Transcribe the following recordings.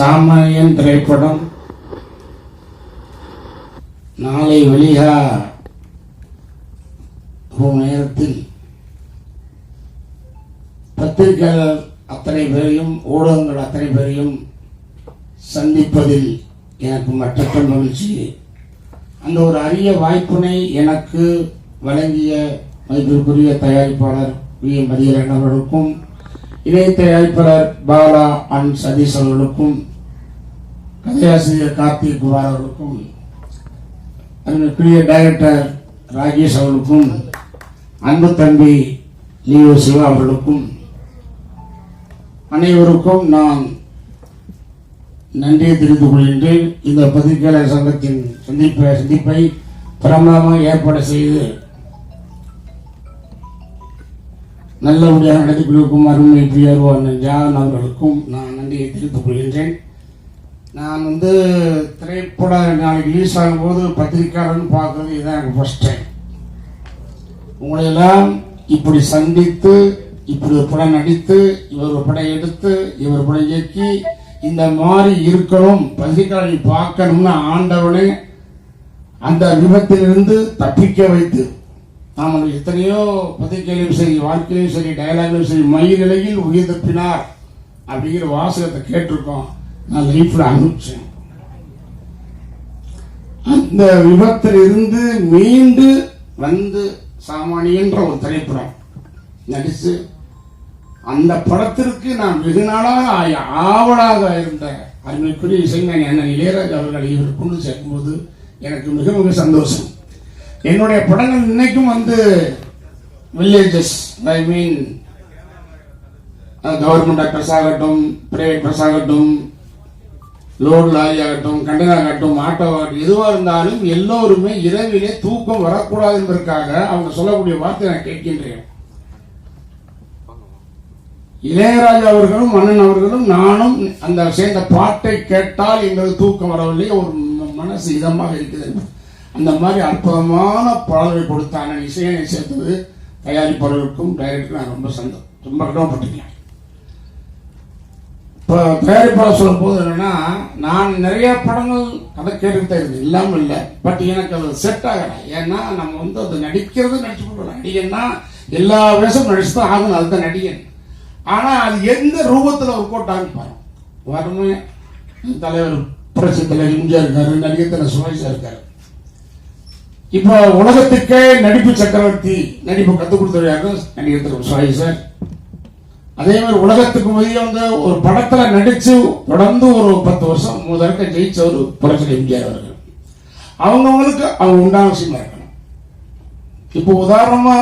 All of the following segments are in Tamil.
சாமானியன் திரைப்படம். நாளை வெளியா நேரத்தில் பத்திரிகையாளர் அத்தனை பேரையும் ஊடகங்கள் அத்தனை பேரையும் சந்திப்பதில் எனக்கு மற்ற மகிழ்ச்சி. அந்த ஒரு அரிய வாய்ப்பினை எனக்கு வழங்கிய மதிப்பிற்குரிய தயாரிப்பாளர் வி. எம். மதியரன் அவர்களுக்கும் இணை தயாரிப்பாளர் பாலா அன். சதீஷ் அவர்களுக்கும் கதையாசிரியர் கார்த்திக் குமார் அவர்களுக்கும் அதற்குரிய டைரக்டர் ராஜேஷ் அவர்களுக்கும் அன்பு தம்பி லியோ சிவா அவர்களுக்கும் அனைவருக்கும் நான் நன்றியை தெரிவித்துக் கொள்கின்றேன். இந்த பத்திரிகையாளர் சங்கத்தின் சந்திப்பை சந்திப்பை பிரமாதமாக ஏற்பாடு செய்து நல்லபடியாக நடத்தி கொண்டிருக்கும் அருமை பியர்வோ அண்ணன் ஜான் அவர்களுக்கும் நான் நன்றியை தெரிவித்துக் கொள்கின்றேன். நான் வந்து திரைப்பட நாளைக்கு ரிலீஸ் ஆகும்போது பத்திரிக்கையாளர்னு பார்க்கறது இதுதான் எனக்கு ஃபஸ்ட் டைம் உங்களையெல்லாம் இப்படி சந்தித்து இப்படி ஒரு படம் நடித்து இவர் ஒரு படம் எடுத்து இவர் படம் இயக்கி இந்த மாதிரி இருக்கணும் பத்திரிக்கையாளரை பார்க்கணும்னு ஆண்டவனே அந்த விபத்திலிருந்து தப்பிக்க வைத்து நாம் எத்தனையோ பத்திரிகையிலையும் சரி வாழ்க்கையிலும் சரி டயலாக்லையும் சரி மயிரிழையில் உயிர் தப்பினார் அப்படிங்கிற வாசகத்தை கேட்டிருக்கோம். நான் லைஃப்ல அனுப்பிச்சேன். அந்த விபத்தில் இருந்து மீண்டு வந்து சாமானியன்ற ஒரு திரைப்படம் நடிச்சு அந்த படத்திற்கு நான் வெகு நாளாக ஆவலாக இருந்த அருமைக்குரிய இசைஞானி அண்ணன் இளையராஜா அவர்கள் இவர் கொண்டு சேர்க்கும்போது எனக்கு மிக மிக சந்தோஷம். என்னுடைய படங்கள் இன்னைக்கும் வந்து villages I mean government doctors ஆகட்டும் பிரைவேட் பஸ் ஆகட்டும் லோடு லாரி ஆகட்டும் கண்டனர் ஆகட்டும் ஆட்டோ ஆகட்டும் எதுவாக இருந்தாலும் எல்லோருமே இரவிலே தூக்கம் வரக்கூடாது என்பதற்காக அவங்க சொல்லக்கூடிய வார்த்தை நான் கேட்கின்றேன். இளையராஜா அவர்களும் மன்னன் அவர்களும் நானும் அந்த சேர்ந்த பாட்டை கேட்டால் எங்களுக்கு தூக்கம் வரவில்லை. ஒரு மனசு இதமாக இருக்குது. அந்த மாதிரி அற்புதமான பாடலை கொடுத்தான இசையனை சேர்த்தது தயாரிப்பாளருக்கும் டைரக்டருக்கும் நான் ரொம்ப சந்தோஷம் ரொம்ப கடமைப்பட்டிருக்கேன். இப்போ தயாரிப்பாளர் சொல்லும் போது என்னன்னா நான் நிறைய படங்கள் கதை கேட்டுக்கிட்டே இருக்கு இல்லாமல் இல்லை. பட் எனக்கு அது செட் ஆகலை. ஏன்னா நம்ம வந்து அது நடிக்கிறது நடிச்சு கொடுக்கணும் நடிகன்னா எல்லா வேஷமும் நடிச்சு தான் ஆகணும். அதுதான் நடிகன் ஆனால் அது எந்த ரூபத்தில் ஒர்க் அவுட் பாரு பாருங்க. வறுமை தலைவர் புரட்சி தலைவர் எம்ஜிஆர் இருக்காரு நடிகர் தலைவர் சுரேஷா இருக்காரு. இப்போ உலகத்துக்கே நடிப்பு சக்கரவர்த்தி நடிப்பு கற்றுக் கொடுத்தவர்கள் நடிகர் தலைவர் சுரேஷ் சார். அதே மாதிரி உலகத்துக்கு வெளியே வந்து ஒரு படத்துல நடிச்சு தொடர்ந்து ஒரு பத்து வருஷம் முதற்க ஜெயிச்ச ஒரு புரட்சி எம்ஜிஆர் அவர்கள். அவங்கவுங்களுக்கு அவங்க உண்டான விஷயமா இருக்கணும். இப்போ உதாரணமா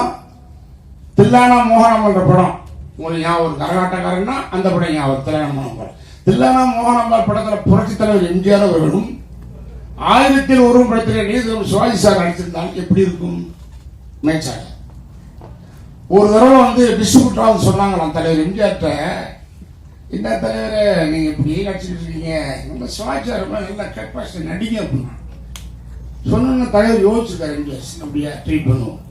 தில்லானா மோகனம் என்ற படம் உங்களுக்கு ஞாபகம் கரகாட்டக்காரன்னா அந்த படம் ஞாபகம் தில்லானா மோகனம் படம். தில்லானா மோகனம் படத்துல புரட்சி தலைவர் எம்ஜிஆர் அவர்களும் ஆயிரத்தில் ஒரு படத்திலே நீதிபதி சிவாஜி சார் நடித்திருந்தால் எப்படி இருக்கும்? மேட்சாக ஒரு தடவை வந்து டிஸ்ட்ரிபியூட்டராக சொன்னாங்களாம் தலைவர் எம்ஜிஆர்கிட்ட. என்ன தலைவர் நீங்கள் இப்படி நடிச்சுட்டு இருக்கீங்க. நம்ம சிவாஜி சார் ரொம்ப நல்ல கெப்பாசிட்டி நடிங்க அப்படின்னா. சொன்ன தலைவர் யோசிச்சிருக்காரு எம்ஜிஆர் அப்படியா ட்ரீட் பண்ணுவோம்.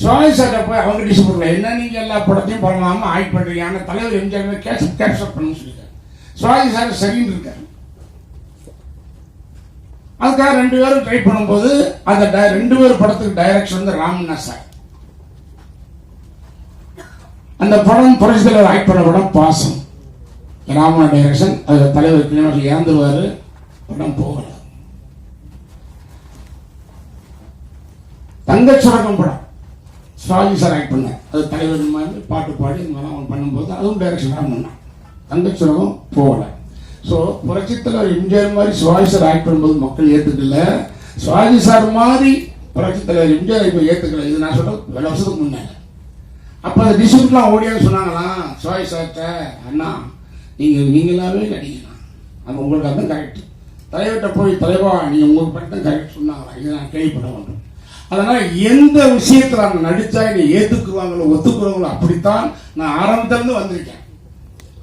சிவாஜி சார்ட்ட போய் அவங்க டிஸ்ட்ரிபியூட்டர் என்ன நீங்கள் எல்லா படத்தையும் பண்ணலாமல் ஆக்ட் பண்ணுறீங்க ஆனால் தலைவர் எம்ஜிஆர் கேஷ் கேப்சர் பண்ணணும்னு சொல்லியிருக்காரு சுவாமி சார் சரின்னு இருக்காரு. அதுக்காக ரெண்டு பேரும் ட்ரை பண்ணும்போது அந்த ரெண்டு பேரும் படத்துக்கு டைரக்ஷன் வந்து ராமண்ணா சார். அந்த படம் புரட்சி தலைவர் ஆக்ட் பண்ண படம் பாசம். ராமன் டைரக்ஷன் அதில் தலைவர் கிளிநொச்சி இறந்துருவார். படம் போகல. தங்கச்சுரகம் படம். சிவாஜி சார் ஆக்ட் பண்ணார் அது தலைவர் இந்த மாதிரி பாட்டு பாடி இந்த மாதிரி அவன் பண்ணும்போது அதுவும் டைரக்ஷன் ராமண்ணா தங்கச்சுரகம் போகல. ஸோ புரட்சித்தலைவர் எம்ஜிஆர் மாதிரி சுவாஜி சார் ஆக்ட் பண்ணும்போது மக்கள் ஏற்றுக்கல சுவாஜி சார் மாதிரி புரட்சித்தலைவர் எம்ஜிஆர் இப்போ ஏற்றுக்கல இது நான் சொல்றது பல வருஷத்துக்கு முன்னாடி. அப்போ அந்த டிஸ்ட்ரிபியூட்லாம் ஓடியான்னு சொன்னாங்களாம் சிவாஜி சார்கிட்ட அண்ணா நீங்கள் நீங்களாவே நடிக்கலாம் அது உங்களுக்கு அதுதான் கரெக்ட் தலைவர்கிட்ட போய் தலைவா நீங்கள் உங்களுக்கு பட்டம் கரெக்ட் சொன்னாங்களா? இதை நான் கேள்விப்பட வேண்டும் அதனால் எந்த விஷயத்தில் அவங்க நடித்தா என்னை ஏற்றுக்குவாங்களோ ஒத்துக்குவாங்களோ அப்படித்தான் நான் ஆரம்பத்திலேருந்து வந்திருக்கேன்.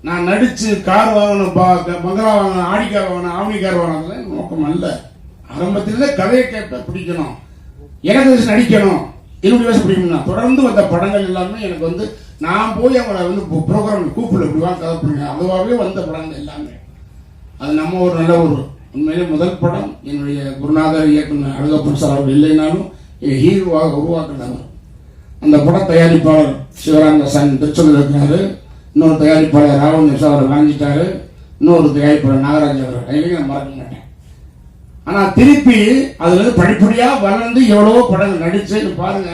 நான் நடித்து கார் வாங்கணும் பா- பங்களா வாங்கணும் ஆடி கார் வாங்கணும் ஆவணி கார் நோக்கம் அல்ல ஆரம்பத்திலே கதையை கேட்ட பிடிக்கணும். எனக்கு நடிக்கணும். என்னுடைய வயசு பிடிக்கணும் தொடர்ந்து வந்த படங்கள் எல்லாமே எனக்கு வந்து நான் போய் அவங்கள வந்து ப்ரோக்ராம் கூப்பிடல இப்படிவாங்க கதை பண்ணுங்க அதுவாகவே வந்த படங்கள் எல்லாமே. அது நம்ம ஒரு நல்ல ஒரு உண்மையிலே முதல் படம். என்னுடைய குருநாதர் இயக்குனர் அழகப்பன் சார் அவர் இல்லைனாலும் ஹீரோவாக உருவாக்குனவர் அந்த பட தயாரிப்பாளர் சிவராமதாசன் திருச்செந்தூர் இருக்கிறாரு இன்னொரு தயாரிப்பாளர் ராவண் சார் அவர் வாங்கிட்டாரு. இன்னொரு தயாரிப்பாளர் நாகராஜ் அவர். என்னைக்கும் நான் மறக்க மாட்டேன். ஆனா திருப்பி அதுல இருந்து படிப்படியா வளர்ந்து எவ்வளவோ படங்கள் நடிச்சு பாருங்க.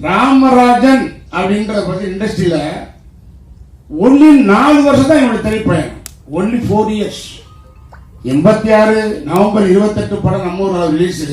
ராமராஜன் அப்படின்றத பத்தி இண்டஸ்ட்ரியில ஒன்று நாலு வருஷம் தான் என்னோட திரைப்பயணம். ஒன்லி ஃபோர் இயர்ஸ் எண்பத்தி ஆறு நவம்பர் இருபத்தெட்டு படம் நம்ம ஊர்ல ரிலீஸு